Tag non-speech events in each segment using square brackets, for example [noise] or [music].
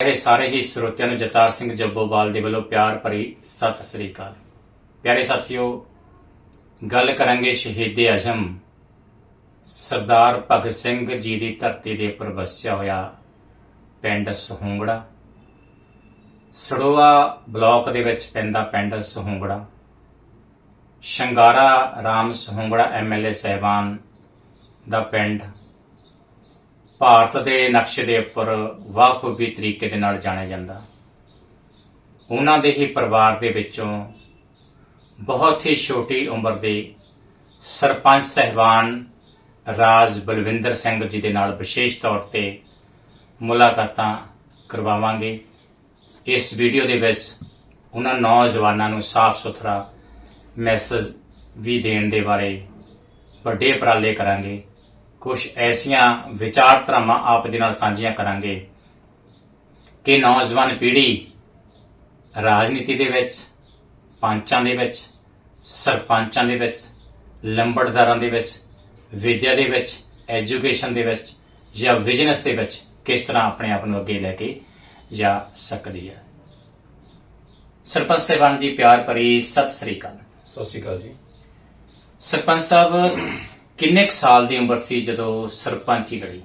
ਇਹ ਸਾਰੇ ਹੀ ਸਰੋਤਿਆਂ ਨੂੰ ਜਤਾਰ ਸਿੰਘ ਜੱਬੋਵਾਲ ਦੇ ਵੱਲੋਂ ਪਿਆਰ ਭਰੀ ਸਤਿ ਸ੍ਰੀ ਅਕਾਲ। ਪਿਆਰੇ ਸਾਥੀਓ, ਗੱਲ ਕਰਾਂਗੇ ਸ਼ਹੀਦ ਆਜ਼ਮ। ਸਰਦਾਰ ਭਗਤ ਸਿੰਘ ਜੀ ਦੀ ਧਰਤੀ ਦੇ ਉੱਪਰ ਵਸਿਆ ਹੋਇਆ ਪਿੰਡ ਸਹੂੰਗੜਾ। ਸੜੋਆ ਬਲਾਕ ਦੇ ਵਿੱਚ ਪੈਂਦਾ ਪਿੰਡ ਸਹੂੰਗੜਾ। ਸ਼ੰਗਾਰਾ ਰਾਮ ਸਹੂੰਗੜਾ ਐਮਐਲਏ ਸਹਿਬਾਨ ਦਾ ਪਿੰਡ। ਭਾਰਤ ਦੇ ਨਕਸ਼ੇ ਦੇ ਉੱਪਰ ਵਾਖੂਬੀ ਤਰੀਕੇ ਦੇ ਨਾਲ ਜਾਣਿਆ ਜਾਂਦਾ। ਉਹਨਾਂ ਦੇ ਹੀ ਪਰਿਵਾਰ ਦੇ ਵਿੱਚੋਂ ਬਹੁਤ ਹੀ ਛੋਟੀ ਉਮਰ ਦੇ ਸਰਪੰਚ ਸਹਿਬਾਨ ਰਾਜ ਬਲਵਿੰਦਰ ਸਿੰਘ ਜੀ ਦੇ ਨਾਲ ਵਿਸ਼ੇਸ਼ ਤੌਰ ਤੇ ਮੁਲਾਕਾਤਾਂ ਕਰਵਾਵਾਂਗੇ। ਇਸ ਵੀਡੀਓ ਦੇ ਵਿੱਚ ਉਹਨਾਂ ਨੌਜਵਾਨਾਂ ਨੂੰ ਸਾਫ਼ ਸੁਥਰਾ ਮੈਸੇਜ ਵੀ ਦੇਣ ਦੇ ਬਾਰੇ ਵੱਡੇ ਉਪਰਾਲੇ ਕਰਾਂਗੇ। ਕੁਝ ਐਸੀਆਂ ਵਿਚਾਰਧਾਰਾਵਾਂ ਆਪ ਦੇ ਨਾਲ ਸਾਂਝੀਆਂ ਕਰਾਂਗੇ ਕਿ ਨੌਜਵਾਨ ਪੀੜ੍ਹੀ ਰਾਜਨੀਤੀ ਦੇ ਵਿੱਚ ਪੰਚਾਂ ਦੇ ਵਿੱਚ ਸਰਪੰਚਾਂ ਦੇ ਵਿੱਚ ਲੰਬੜਦਾਰਾਂ ਦੇ ਵਿੱਚ ਵਿਦਿਆ ਦੇ ਵਿੱਚ ਐਜੂਕੇਸ਼ਨ ਦੇ ਵਿੱਚ ਜਾਂ ਬਿਜ਼ਨਸ ਦੇ ਵਿੱਚ ਕਿਸ ਤਰ੍ਹਾਂ ਆਪਣੇ ਆਪ ਨੂੰ ਅੱਗੇ ਲੈ ਕੇ ਜਾ ਸਕਦੀ ਹੈ। ਸਰਪੰਚ ਸਾਹਿਬਾਨ ਜੀ ਪਿਆਰ ਭਰੀ ਸਤਿ ਸ੍ਰੀ ਅਕਾਲ। ਸਤਿ ਸ਼੍ਰੀ ਅਕਾਲ ਜੀ। ਸਰਪੰਚ ਸਾਹਿਬ ਕਿੰਨੇ ਕੁ ਸਾਲ ਦੀ ਉਮਰ ਸੀ ਜਦੋਂ ਸਰਪੰਚੀ ਲੜੀ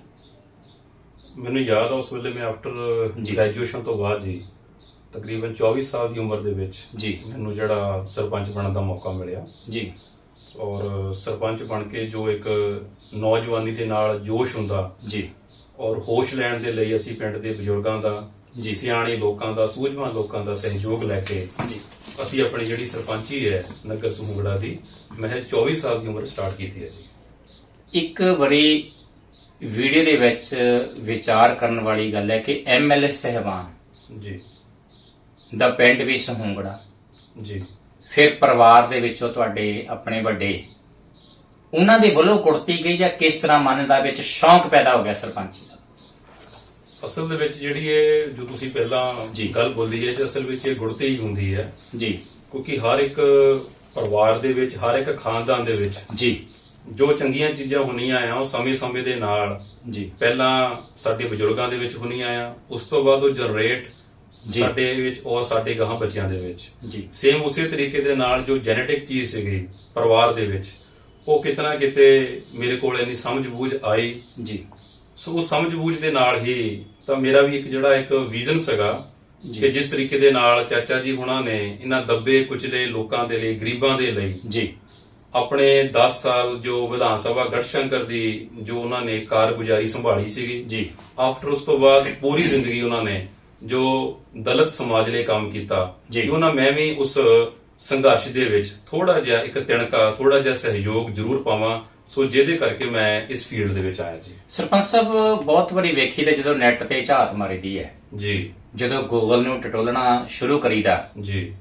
ਮੈਨੂੰ ਯਾਦ ਆ ਉਸ ਵੇਲੇ ਮੈਂ ਆਫਟਰ ਜੀ। ਗ੍ਰੈਜੂਏਸ਼ਨ ਤੋਂ ਬਾਅਦ ਜੀ ਤਕਰੀਬਨ 24 ਸਾਲ ਦੀ ਉਮਰ ਦੇ ਵਿੱਚ ਜੀ। ਮੈਨੂੰ ਜਿਹੜਾ ਸਰਪੰਚ ਬਣਨ ਦਾ ਮੌਕਾ ਮਿਲਿਆ। ਜੀ। ਔਰ ਸਰਪੰਚ ਬਣ ਕੇ ਜੋ ਇੱਕ ਨੌਜਵਾਨੀ ਦੇ ਨਾਲ ਜੋਸ਼ ਹੁੰਦਾ ਜੀ। ਔਰ ਹੋਸ਼ ਲੈਣ ਦੇ ਲਈ ਅਸੀਂ ਪਿੰਡ ਦੇ ਬਜ਼ੁਰਗਾਂ ਦਾ ਜੀ। ਸਿਆਣੇ ਲੋਕਾਂ ਦਾ ਸੂਝਵਾਨ ਲੋਕਾਂ ਦਾ ਸਹਿਯੋਗ ਲੈ ਕੇ ਜੀ। ਅਸੀਂ ਆਪਣੀ ਜਿਹੜੀ ਸਰਪੰਚੀ ਹੈ ਨਗਰ ਸੁਹੰਗੜਾ ਦੀ ਮਹਿਜ਼ 24 ਸਾਲ ਦੀ ਉਮਰ ਸਟਾਰਟ ਕੀਤੀ ਹੈ ਜੀ। ਇੱਕ ਬੜੀ ਵੀਡੀਓ ਦੇ ਵਿੱਚ ਵਿਚਾਰ ਕਰਨ ਵਾਲੀ ਗੱਲ ਹੈ ਕਿ ਐਮਐਲਏ ਸਹਿਬਾਨ। ਜੀ। ਦਾ ਪਿੰਡ ਵੀ ਸਹੂੰਗੜਾ। ਜੀ। ਫਿਰ ਪਰਿਵਾਰ ਦੇ ਵਿੱਚੋਂ ਤੁਹਾਡੇ ਆਪਣੇ ਵੱਡੇ। ਉਹਨਾਂ ਦੇ ਵੱਲੋਂ ਕੁੜਤੀ ਗਈ ਜਾਂ ਕਿਸ ਤਰ੍ਹਾਂ ਮਨ ਦਾ ਵਿੱਚ ਸ਼ੌਂਕ ਪੈਦਾ ਹੋ ਗਿਆ ਸਰਪੰਚੀ ਦਾ? ਅਸਲ ਦੇ ਵਿੱਚ ਜਿਹੜੀ ਇਹ ਜੋ ਤੁਸੀਂ ਪਹਿਲਾਂ ਜੀ। ਗੱਲ ਬੋਲੀ ਹੈ ਕਿ ਅਸਲ ਵਿੱਚ ਇਹ ਗੁੜਤੀ ਹੀ ਹੁੰਦੀ ਹੈ। ਜੀ। ਕਿਉਂਕਿ ਹਰ ਇੱਕ ਪਰਿਵਾਰ ਦੇ ਵਿੱਚ ਹਰ ਇੱਕ ਖਾਨਦਾਨ ਦੇ ਵਿੱਚ ਜੀ। ਜੋ ਚੰਗੀਆਂ ਚੀਜ਼ਾਂ ਹੁੰਦੀਆਂ ਆ ਉਹ ਸਮੇਂ-ਸਮੇਂ ਦੇ ਨਾਲ ਜੀ। ਪਹਿਲਾਂ ਸਾਡੇ ਬਜ਼ੁਰਗਾਂ ਦੇ ਵਿੱਚ ਹੁੰਦੀਆਂ ਆ ਉਸ ਤੋਂ ਬਾਅਦ ਉਹ ਜਨਰੇਟ ਜੀ। ਸਾਡੇ ਵਿੱਚ ਉਹ ਸਾਡੇ ਗਾਹਾਂ ਬੱਚਿਆਂ ਦੇ ਵਿੱਚ। ਜੀ। ਸੇਮ ਉਸੇ ਤਰੀਕੇ ਦੇ ਨਾਲ ਜੋ ਜੈਨੇਟਿਕ ਚੀਜ਼ ਸੀਗੀ ਪਰਿਵਾਰ ਦੇ ਵਿੱਚ ਉਹ ਕਿਤਨਾ ਕਿਤੇ ਮੇਰੇ ਕੋਲ ਇੰਨੀ ਸਮਝ ਬੂਝ ਆਈ। ਜੀ। ਸੋ ਉਸ ਸਮਝ ਬੂਝ ਦੇ ਨਾਲ ਹੀ ਤਾਂ ਮੇਰਾ ਵੀ ਇੱਕ ਜਿਹੜਾ ਇੱਕ ਵਿਜ਼ਨ ਸੀਗਾ ਜੀ। ਕਿ ਜਿਸ ਤਰੀਕੇ ਦੇ ਨਾਲ ਚਾਚਾ ਜੀ ਹੁਣਾਂ ਨੇ ਇਹਨਾਂ ਦੱਬੇ ਕੁਚਲੇ ਲੋਕਾਂ ਦੇ ਲਈ ਗਰੀਬਾਂ ਦੇ ਲਈ ਜੀ। ਆਪਣੇ 10 ਸਾਲ ਜੋ ਵਿਧਾਨ ਸਭਾ ਗੜਸ਼ੰਕਰ ਦੀ ਜੋ ਉਹਨਾਂ ਨੇ ਕਾਰਗੁਜ਼ਾਰੀ ਸੰਭਾਲੀ ਸੀਗੀ ਜੀ। ਆਫਟਰ ਉਸ ਤੋਂ ਬਾਅਦ ਪੂਰੀ ਜ਼ਿੰਦਗੀ ਉਹਨਾਂ ਨੇ ਜੋ ਦਲਿਤ ਸਮਾਜ ਲਈ ਕੰਮ ਕੀਤਾ ਜੀ। ਕਿਉਂ ਨਾ ਮੈਂ ਵੀ ਉਸ ਸੰਘਰਸ਼ ਦੇ ਵਿੱਚ ਥੋੜਾ ਜਿਹਾ ਇੱਕ ਤਿਣਕਾ ਥੋੜਾ ਜਿਹਾ ਸਹਿਯੋਗ ਜ਼ਰੂਰ ਪਾਵਾਂ ਸੋ ਜਿਹਦੇ ਕਰਕੇ ਮੈਂ ਇਸ ਫੀਲਡ ਦੇ ਵਿੱਚ ਆਇਆ ਜੀ। ਸਰਪੰਚ ਸਾਹਿਬ ਬਹੁਤ ਵਾਰੀ ਵੇਖੀ ਤੇ ਜਦੋਂ ਨੈਟ ਤੇ ਝਾਤ ਮਾਰੀਦੀ ਹੈ ਜੀ। ਜਦੋਂ ਗੂਗਲ ਨੂੰ ਟਟੋਲਣਾ ਸ਼ੁਰੂ ਕਰੀਦਾ ਜੀ।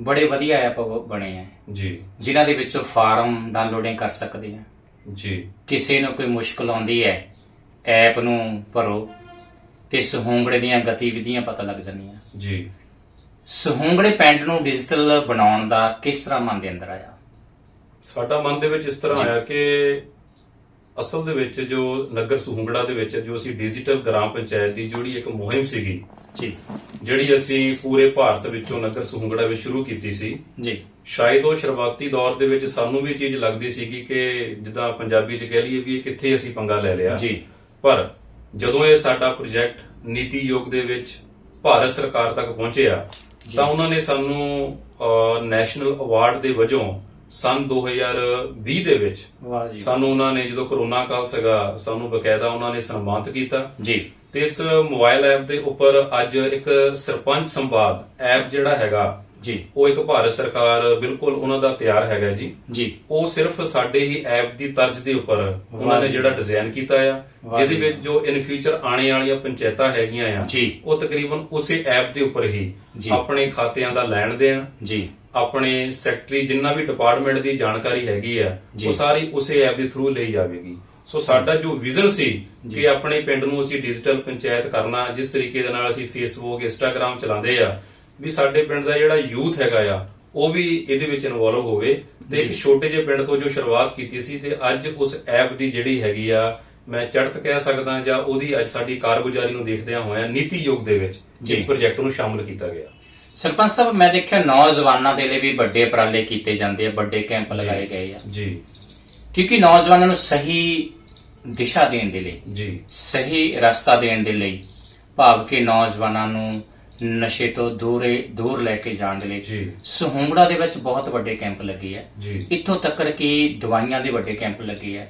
ਬੜੇ ਵਧੀਆ ਐਪ ਬਣੇ ਆ। ਜੀ। ਜਿਨ੍ਹਾਂ ਦੇ ਵਿੱਚੋਂ ਫਾਰਮ ਡਾਊਨਲੋਡਿੰਗ ਕਰ ਸਕਦੇ ਆ। ਜੀ। ਕਿਸੇ ਨੂੰ ਕੋਈ ਮੁਸ਼ਕਲ ਆਉਂਦੀ ਹੈ ਐਪ ਨੂੰ ਭਰੋ ਤੇ ਸਹੂੰਗੜੇ ਦੀਆਂ ਗਤੀਵਿਧੀਆਂ ਪਤਾ ਲੱਗ ਜਾਂਦੀਆਂ। ਜੀ। ਸਹੂੰਗੜੇ ਪਿੰਡ ਨੂੰ ਡਿਜੀਟਲ ਬਣਾਉਣ ਦਾ ਕਿਸ ਤਰ੍ਹਾਂ ਮਨ ਦੇ ਅੰਦਰ ਆਇਆ? ਸਾਡਾ ਮਨ ਦੇ ਵਿੱਚ ਇਸ ਤਰ੍ਹਾਂ। ਆਇਆ ਕਿ ਅਸਲ ਦੇ ਵਿੱਚ ਜੋ ਨਗਰ ਸੁਹੰਗੜਾ ਦੇ ਵਿੱਚ ਜੋ ਅਸੀਂ ਡਿਜੀਟਲ ਗ੍ਰਾਮ ਪੰਚਾਇਤ ਦੀ ਜਿਹੜੀ ਇੱਕ ਮੁਹਿੰਮ ਸੀਗੀ ਜੀ। ਜਿਹੜੀ ਅਸੀਂ ਪੂਰੇ ਭਾਰਤ ਵਿੱਚੋਂ ਨਗਰ ਸੁਹੰਗੜਾ ਵਿੱਚ ਸ਼ੁਰੂ ਕੀਤੀ ਸੀ। ਜੀ। ਸ਼ਾਇਦ ਉਹ ਸ਼ੁਰੂਆਤੀ ਦੌਰ ਦੇ ਵਿੱਚ ਸਾਨੂੰ ਵੀ ਇਹ ਚੀਜ਼ ਲੱਗਦੀ ਸੀਗੀ ਕਿ ਜਿੱਦਾਂ ਪੰਜਾਬੀ 'ਚ ਕਹਿ ਲਈਏ ਵੀ ਕਿੱਥੇ ਅਸੀਂ ਪੰਗਾ ਲੈ ਲਿਆ। ਜੀ। ਪਰ ਜਦੋਂ ਇਹ ਸਾਡਾ ਪ੍ਰੋਜੈਕਟ ਨੀਤੀ ਯੋਗ ਦੇ ਵਿੱਚ ਭਾਰਤ ਸਰਕਾਰ ਤੱਕ ਪਹੁੰਚਿਆ ਤਾਂ ਉਹਨਾਂ ਨੇ ਸਾਨੂੰ ਨੈਸ਼ਨਲ ਅਵਾਰਡ ਦੇ ਵਜੋਂ ਸਨ 2020 ਦੇ ਵਿੱਚ ਵਾਹ ਜੀ ਸਾਨੂੰ ਉਹਨਾਂ ਨੇ ਜਦੋਂ ਕਰੋਨਾ ਕਾਲ ਸੀਗਾ ਸਾਨੂੰ ਬਕਾਇਦਾ ਉਹਨਾਂ ਨੇ ਸਨਮਾਨਿਤ ਕੀਤਾ ਜੀ ਤੇ ਇਸ ਮੋਬਾਈਲ ਐਪ ਦੇ ਉੱਪਰ ਅੱਜ ਇੱਕ ਸਰਪੰਚ ਸੰਵਾਦ ਐਪ ਜਿਹੜਾ ਹੈਗਾ ਜੀ ਉਹ ਇੱਕ ਭਾਰਤ ਸਰਕਾਰ ਬਿਲਕੁਲ ਉਹਨਾਂ ਦਾ ਤਿਆਰ ਹੈਗਾ ਜੀ ਜੀ ਉਹ ਸਿਰਫ ਸਾਡੇ ਹੀ ਐਪ ਦੀ ਤਰਜ਼ ਦੇ ਉੱਪਰ ਉਹਨਾਂ ਨੇ। ਜਿਹੜਾ ਡਿਜ਼ਾਈਨ ਕੀਤਾ ਆ ਜਿਹਦੇ। ਵਿੱਚ ਜੋ ਇਨ ਫਿਊਚਰ ਆਉਣੇ ਵਾਲੀਆਂ ਪੰਚਾਇਤਾਂ ਹੈਗੀਆਂ ਆ ਜੀ। ਉਹ ਤਕਰੀਬਨ ਉਸੇ ਐਪ ਦੇ ਉੱਪਰ ਹੀ। ਆਪਣੇ ਖਾਤਿਆਂ ਦਾ ਲੈਣ ਦੇਣ ਜੀ ਆਪਣੇ ਸੈਕਟਰੀ ਜਿੰਨਾ ਵੀ ਡਿਪਾਰਟਮੈਂਟ ਦੀ ਜਾਣਕਾਰੀ ਹੈਗੀ ਆ ਜੀ। ਉਹ ਸਾਰੀ ਉਸੇ ਐਪ ਦੇ ਥਰੂ ਲਈ ਜਾਵੇਗੀ ਸੋ ਸਾਡਾ ਜੋ ਵਿਜ਼ਨ ਸੀ ਕਿ ਆਪਣੇ ਪਿੰਡ ਨੂੰ ਅਸੀਂ ਡਿਜੀਟਲ ਪੰਚਾਇਤ ਕਰਨਾ ਜਿਸ ਤਰੀਕੇ ਦੇ ਨਾਲ ਅਸੀਂ ਫੇਸਬੁੱਕ ਇੰਸਟਾਗ੍ਰam ਚਲਾਉਂਦੇ ਆ ਵੀ ਸਾਡੇ ਪਿੰਡ ਦਾ ਜਿਹੜਾ ਯੂਥ ਹੈਗਾ ਆ ਉਹ ਵੀ ਇਹਦੇ ਵਿੱਚ ਇਨਵੋਲਵ ਹੋਵੇ ਤੇ ਇੱਕ ਛੋਟੇ ਜਿਹੇ ਪਿੰਡ ਤੋਂ ਜੋ ਸ਼ੁਰੂਆਤ ਕੀਤੀ ਸੀ ਤੇ ਅੱਜ ਉਸ ਐਪ ਦੀ ਜਿਹੜੀ ਹੈਗੀ ਆ ਮੈਂ ਚੜ੍ਹਤ ਕਹਿ ਸਕਦਾ ਜਾਂ ਉਹਦੀ ਅੱਜ ਸਾਡੀ ਕਾਰਗੁਜ਼ਾਰੀ ਨੂੰ ਦੇਖਦਿਆਂ ਹੋਇਆਂ ਨੀਤੀ ਯੋਗ ਦੇ ਵਿੱਚ ਜੀ। ਇਸ ਪ੍ਰੋਜੈਕਟ ਨੂੰ ਸ਼ਾਮਲ ਕੀਤਾ ਗਿਆ ਸਰਪੰਚ ਸਾਹਿਬ ਮੈਂ ਦੇਖਿਆ ਨੌਜਵਾਨਾਂ ਦੇ ਲਈ ਵੀ ਵੱਡੇ ਉਪਰਾਲੇ ਕੀਤੇ ਜਾਂਦੇ ਆ ਵੱਡੇ ਕੈਂਪ ਲਗਾਏ ਗਏ ਆ। ਜੀ। ਕਿਉਂਕਿ ਨੌਜਵਾਨਾਂ ਨੂੰ ਸਹੀ ਦਿਸ਼ਾ ਦੇਣ ਦੇ ਲਈ ਜੀ। ਸਹੀ ਰਸਤਾ ਦੇਣ ਦੇ ਲਈ ਭਾਵ ਕਿ ਨੌਜਵਾਨਾਂ ਨੂੰ ਨਸ਼ੇ ਤੋਂ ਦੂਰੇ ਦੂਰ ਲੈ ਕੇ ਜਾਣ ਦੇ ਲਈ। ਸਹੂੰਗੜਾ ਦੇ ਵਿੱਚ ਬਹੁਤ ਵੱਡੇ ਕੈਂਪ ਲੱਗੇ ਆ। ਇੱਥੋਂ ਤੱਕ ਕਿ ਦਵਾਈਆਂ ਦੇ ਵੱਡੇ ਕੈਂਪ ਲੱਗੇ ਆ।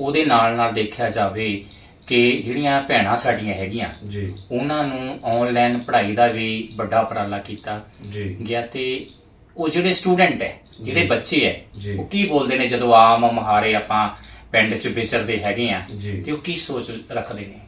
ਉਹਦੇ ਨਾਲ ਨਾਲ ਦੇਖਿਆ ਜਾਵੇ ਕਿ ਜਿਹੜੀਆਂ ਭੈਣਾਂ ਸਾਡੀਆਂ ਹੈਗੀਆਂ ਜੀ। ਉਹਨਾਂ ਨੂੰ ਆਨਲਾਈਨ ਪੜ੍ਹਾਈ ਦਾ ਵੀ ਵੱਡਾ ਉਪਰਾਲਾ ਕੀਤਾ। ਜੀ। ਗਿਆ ਤੇ ਉਹ ਜਿਹੜੇ ਸਟੂਡੈਂਟ ਹੈ ਜਿਹੜੇ ਬੱਚੇ ਹੈ। ਉਹ ਕੀ ਬੋਲਦੇ ਨੇ ਜਦੋਂ ਆਮ ਮਹਾਰੇ ਆਪਾਂ ਪਿੰਡ 'ਚ ਵਿਚਰਦੇ ਹੈਗੇ ਆ। ਤੇ ਉਹ ਕੀ ਸੋਚ ਰੱਖਦੇ ਨੇ?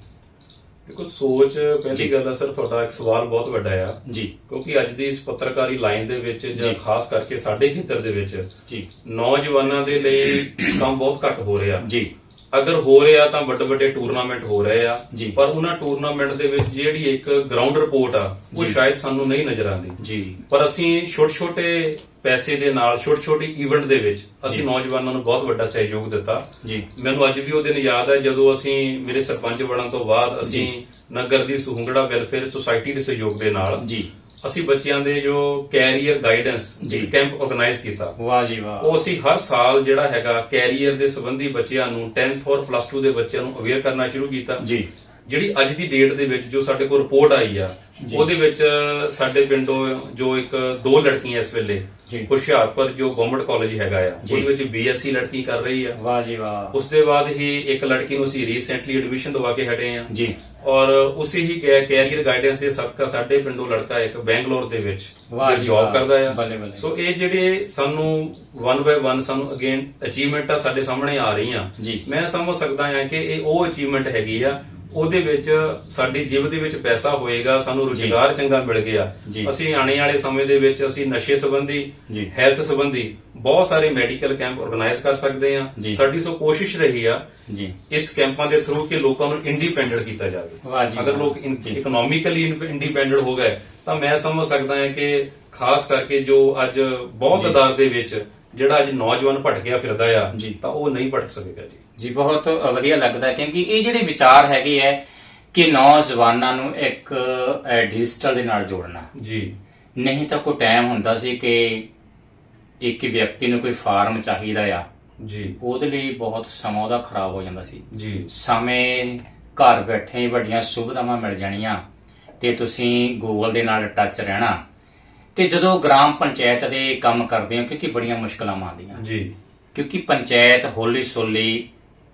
ਦੇਖੋ ਸੋਚ। ਪਹਿਲੀ ਗੱਲ ਹੈ ਸਰ ਤੁਹਾਡਾ ਇੱਕ ਸਵਾਲ ਬਹੁਤ ਵੱਡਾ ਆ। ਜੀ। ਕਿਉਂਕਿ ਅੱਜ ਦੀ ਇਸ ਪੱਤਰਕਾਰੀ ਲਾਈਨ ਦੇ ਵਿੱਚ ਜੀ। ਖਾਸ ਕਰਕੇ ਸਾਡੇ ਖੇਤਰ ਦੇ ਵਿੱਚ ਜੀ। ਨੌਜਵਾਨਾਂ ਦੇ ਲਈ ਕੰਮ ਬਹੁਤ ਘੱਟ ਹੋ ਰਿਹਾ। ਜੀ। ਅਗਰ ਹੋ ਰਿਹਾ ਤਾਂ ਵੱਡੇ ਵੱਡੇ ਟੂਰਨਾਮੈਂਟ ਹੋ ਰਹੇ ਆ। ਜੀ। ਪਰ ਉਹਨਾਂ ਟੂਰਨਾਮੈਂਟ ਦੇ ਵਿੱਚ ਜਿਹੜੀ ਇੱਕ ਗਰਾਊਂਡ ਰਿਪੋਰਟ ਆ ਉਹ ਜੀ। ਸ਼ਾਇਦ ਸਾਨੂੰ ਨਹੀਂ ਨਜ਼ਰ ਆਉਂਦੀ। ਜੀ। ਪਰ ਅਸੀਂ ਛੋਟੇ ਛੋਟੇ ਪੈਸੇ ਦੇ ਨਾਲ ਛੋਟੇ ਛੋਟੇ ਇਵੈਂਟ ਦੇ ਵਿੱਚ ਅਸੀਂ। ਨੌਜਵਾਨਾਂ ਨੂੰ ਬਹੁਤ ਵੱਡਾ ਸਹਿਯੋਗ ਦਿੱਤਾ। ਜੀ। ਮੈਨੂੰ ਅੱਜ ਵੀ ਉਹ ਦਿਨ ਯਾਦ ਹੈ ਜਦੋਂ ਅਸੀਂ ਮੇਰੇ ਸਰਪੰਚ ਬਣਨ ਤੋਂ ਬਾਅਦ ਅਸੀਂ ਨਗਰ ਦੀ ਸੁਹੰਗੜਾ ਵੈਲਫੇਅਰ ਸੁਸਾਇਟੀ ਦੇ ਸਹਿਯੋਗ ਦੇ ਨਾਲ ਜੀ। ਅਸੀਂ ਬੱਚਿਆਂ ਦੇ ਜੋ ਕੈਰੀਅਰ ਗਾਈਡੈਂਸ ਜੀ। ਕੈਂਪ ਆਰਗੇਨਾਈਜ਼ ਕੀਤਾ। ਵਾਹ ਜੀ ਵਾਹ। ਉਹ ਅਸੀਂ ਹਰ ਸਾਲ ਜਿਹੜਾ ਹੈਗਾ ਕੈਰੀਅਰ ਦੇ ਸੰਬੰਧੀ ਬੱਚਿਆਂ ਨੂੰ 10th ਔਰ ਪਲੱਸ 2 ਦੇ ਬੱਚਿਆਂ ਨੂੰ ਅਵੇਅਰ ਕਰਨਾ ਸ਼ੁਰੂ ਕੀਤਾ। ਜੀ। ਜਿਹੜੀ ਅੱਜ ਦੀ ਡੇਟ ਦੇ ਵਿੱਚ ਜੋ ਸਾਡੇ ਕੋਲ ਰਿਪੋਰਟ ਆਈ ਆ। ਉਹਦੇ ਵਿੱਚ ਸਾਡੇ ਪਿੰਡੋਂ ਜੋ ਇੱਕ ਦੋ ਲੜਕੀਆਂ ਇਸ ਵੇਲੇ। ਹੁਸ਼ਿਆਰਪੁਰ ਜੋ ਗਵਰਨਮੈਂਟ ਕਾਲਜ ਹੈਗਾ ਆ। ਉਹਦੇ ਵਿੱਚ ਬੀਐਸਸੀ ਲੜਕੀ ਕਰ ਰਹੀ ਆ ਵਾਹ ਜੀ ਵਾਹ ਉਸ ਦੇ ਬਾਅਦ ਹੀ ਇੱਕ ਲੜਕੀ ਨੂੰ ਅਸੀਂ ਰੀਸੈਂਟਲੀ ਐਡਮਿਸ਼ਨ ਦਵਾ ਕੇ ਹਟੇ ਆ ਜੀ ਔਰ ਉਸੇ ਹੀ ਕੈਰੀਅਰ ਗਾਈਡੈਂਸ ਦੇ ਸਦਕਾ ਸਾਡੇ ਪਿੰਡੋਂ ਲੜਕਾ ਇੱਕ ਬੈਂਗਲੌਰ ਦੇ ਵਿੱਚ ਜੌਬ। ਕਰਦਾ ਆ। ਸੋ ਇਹ ਜਿਹੜੇ ਸਾਨੂੰ ਵਨ ਬਾਏ ਵਨ ਸਾਨੂੰ ਅਗੇਨ ਅਚੀਵਮੈਂਟਾਂ ਸਾਡੇ ਸਾਹਮਣੇ ਆ ਰਹੀਆਂ। ਮੈਂ ਸਮਝ ਸਕਦਾ ਹਾਂ ਕਿ ਇਹ ਉਹ ਅਚੀਵਮੈਂਟ ਹੈਗੀ ਆ ਉਹਦੇ ਵਿੱਚ ਸਾਡੀ ਜੇਬ ਦੇ ਵਿੱਚ ਪੈਸਾ ਹੋਏਗਾ ਸਾਨੂੰ ਰੁਜ਼ਗਾਰ ਚੰਗਾ ਮਿਲ ਗਿਆ। ਅਸੀਂ ਆਉਣੇ ਵਾਲੇ ਸਮੇਂ ਦੇ ਵਿੱਚ ਅਸੀਂ ਨਸ਼ੇ ਸੰਬੰਧੀ। ਹੈਲਥ ਸੰਬੰਧੀ ਬਹੁਤ ਸਾਰੇ ਮੈਡੀਕਲ ਕੈਂਪ ਆਰਗੇਨਾਈਜ਼ ਕਰ ਸਕਦੇ ਹਾਂ ਜੀ। ਸਾਡੀ ਸੋ ਕੋਸ਼ਿਸ਼ ਰਹੀ ਆ ਜੀ ਇਸ ਕੈਂਪਾਂ ਦੇ ਥਰੂ ਕਿ ਲੋਕਾਂ ਨੂੰ ਇੰਡੀਪੈਂਡੈਂਟ ਕੀਤਾ ਜਾਵੇ ਅਗਰ। ਲੋਕ। ਇਕਨੋਮਿਕਲੀ ਇੰਡੀਪੈਂਡੈਂਟ ਹੋ ਗਏ ਤਾਂ ਮੈਂ ਸਮਝ ਸਕਦਾ ਹਾਂ ਕਿ ਖਾਸ ਕਰਕੇ ਜੋ ਅੱਜ ਬਹੁਤ। ਅਦਾਰ ਦੇ ਵਿੱਚ ਜਿਹੜਾ ਅੱਜ ਨੌਜਵਾਨ ਭਟਕਿਆ ਫਿਰਦਾ ਆ। ਤਾਂ ਉਹ ਨਹੀਂ ਭਟਕ ਸਕੇਗਾ ਜੀ ਜੀ ਬਹੁਤ ਵਧੀਆ ਲੱਗਦਾ ਕਿਉਂਕਿ ਇਹ ਜਿਹੜੇ ਵਿਚਾਰ ਹੈਗੇ ਹੈ ਕਿ ਨੌਜਵਾਨਾਂ ਨੂੰ ਇੱਕ ਡਿਜੀਟਲ ਦੇ ਨਾਲ ਜੋੜਨਾ। ਜੀ। ਨਹੀਂ ਤਾਂ ਕੋਈ ਟਾਈਮ ਹੁੰਦਾ ਸੀ ਕਿ ਇੱਕ ਵਿਅਕਤੀ ਨੂੰ ਕੋਈ ਫਾਰਮ ਚਾਹੀਦਾ ਆ। ਜੀ। ਉਹਦੇ ਲਈ ਬਹੁਤ ਸਮਾਂ ਉਹਦਾ ਖਰਾਬ ਹੋ ਜਾਂਦਾ ਸੀ। ਜੀ। ਸਮੇਂ ਘਰ ਬੈਠੇ ਹੀ ਵੱਡੀਆਂ ਸੁਵਿਧਾਵਾਂ ਮਿਲ ਜਾਣੀਆਂ ਤੇ ਤੁਸੀਂ ਗੂਗਲ ਦੇ ਨਾਲ ਟੱਚ ਰਹਿਣਾ। ਤੇ ਜਦੋਂ ਗ੍ਰਾਮ ਪੰਚਾਇਤ ਦੇ ਕੰਮ ਕਰਦੇ ਹੋ ਕਿਉਂਕਿ ਬੜੀਆਂ ਮੁਸ਼ਕਲਾਂ ਆਉਂਦੀਆਂ। ਜੀ। ਕਿਉਂਕਿ ਪੰਚਾਇਤ ਹੋਲੀ ਸੋਲੀ